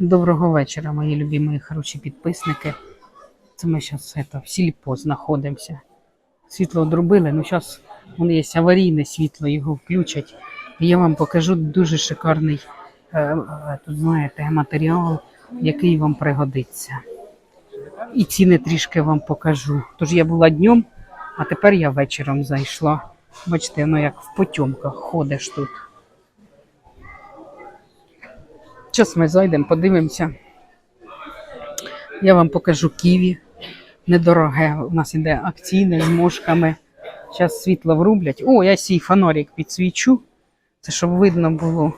Доброго вечора, мої любимі хороші підписники. Це ми зараз в сільпо знаходимося. Світло одробили, ну зараз воно є аварійне світло, його включать. І я вам покажу дуже шикарний, е, е, тут знаєте, матеріал, який вам пригодиться. І ціни трішки вам покажу. Тож я була днем, а тепер я вечором зайшла. Бачите, воно як в потьомках ходиш тут. Зараз ми зайдемо, подивимося. Я вам покажу ківі. Недороге. У нас іде акційне з мошками. Зараз світло врублять. О, я свій фонарик підсвічу. Це щоб видно було.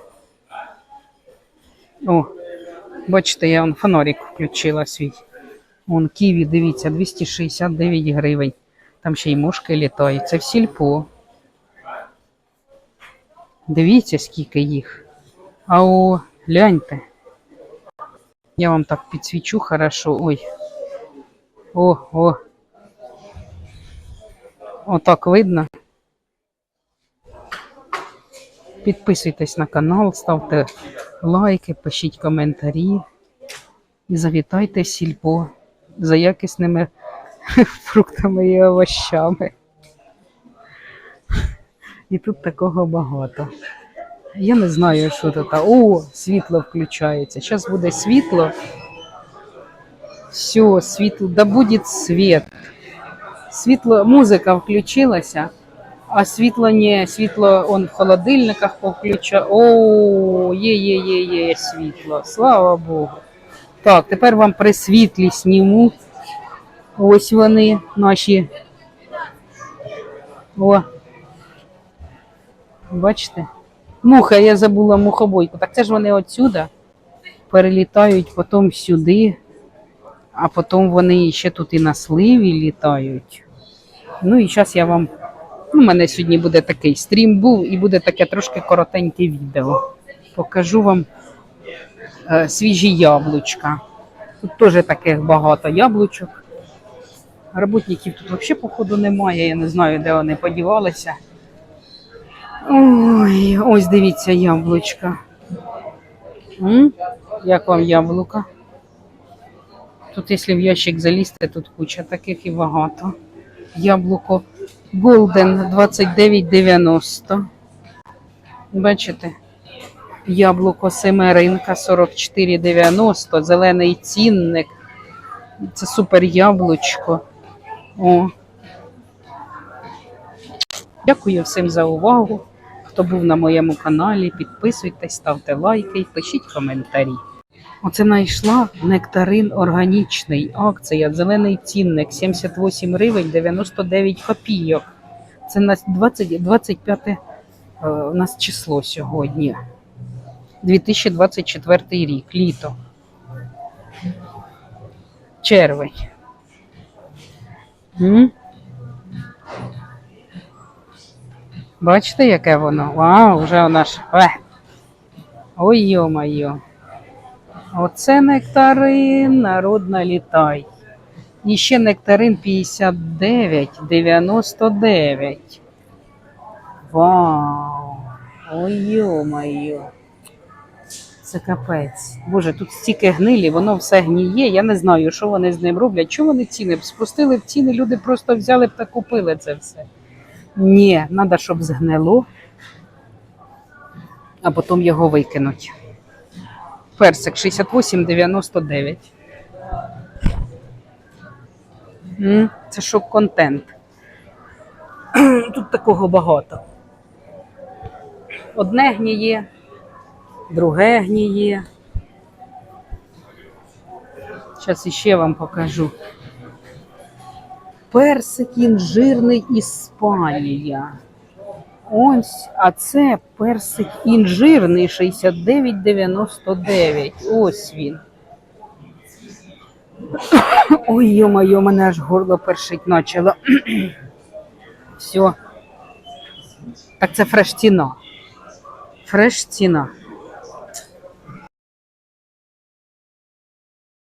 О, бачите, я вон фонарик включила свій. Вон ківі, дивіться, 269 гривень. Там ще й мошки літають. Це в сільпо. Дивіться, скільки їх. А о, гляньте. Я вам так підсвічу хорошо. Ой. О, о. Отак видно. Підписуйтесь на канал, ставте лайки, пишіть коментарі і завітайте в сільпо за якісними фруктами і овощами. І тут такого багато. Я не знаю, що тут. О, світло включається. Зараз буде світло. Все, світло, да буде світ. Світло, музика включилася, а світло не, світло он в холодильниках повключа. О, є, є, є, є світло. Слава Богу. Так, тепер вам при світлі сніму. Ось вони, наші. О. Бачите? Муха, я забула мухобойку. Так це ж вони отсюда перелітають потім сюди, а потім вони ще тут і на сливі літають. Ну і зараз я вам. Ну, у мене сьогодні буде такий стрім був і буде таке трошки коротеньке відео. Покажу вам е, свіжі яблучка. Тут теж таких багато яблучок. Работників тут взагалі, походу, немає. Я не знаю, де вони подівалися. Ой, ось дивіться яблучка. М? Як вам яблука? Тут, якщо в ящик залізти, тут куча таких і багато. Яблуко Golden 29,90. Бачите? Яблуко Семеринка 44,90. Зелений цінник. Це супер яблучко. О. Дякую всім за увагу. Хто був на моєму каналі, підписуйтесь, ставте лайки і пишіть коментарі. Оце знайшла нектарин органічний. Акція, зелений цінник 78 гривень 99 копійок. Це на 20, 25 е, у нас число сьогодні. 2024 рік, літо. Червень. М? Бачите, яке воно? Вау, вже ж. Е. Ой йо-моє. Оце нектарин, народна літай. І ще нектарин 59,99. Вау! Ой йо-моє. Це капець. Боже, тут стільки гнилі, воно все гніє. Я не знаю, що вони з ним роблять. Чому вони ціни? Спустили в ціни, люди просто взяли та купили це все. Ні, треба, щоб згнило, а потім його викинуть. Персик 68,99. Це шок-контент. Тут такого багато. Одне гніє, друге гніє. Зараз іще вам покажу. Персик інжирний Іспанія. Ось, а це персик інжирний 69,99. Ось він. Ой, йо-моє, мене аж горло першить почало. Все. Так це фреш ціна. Фреш.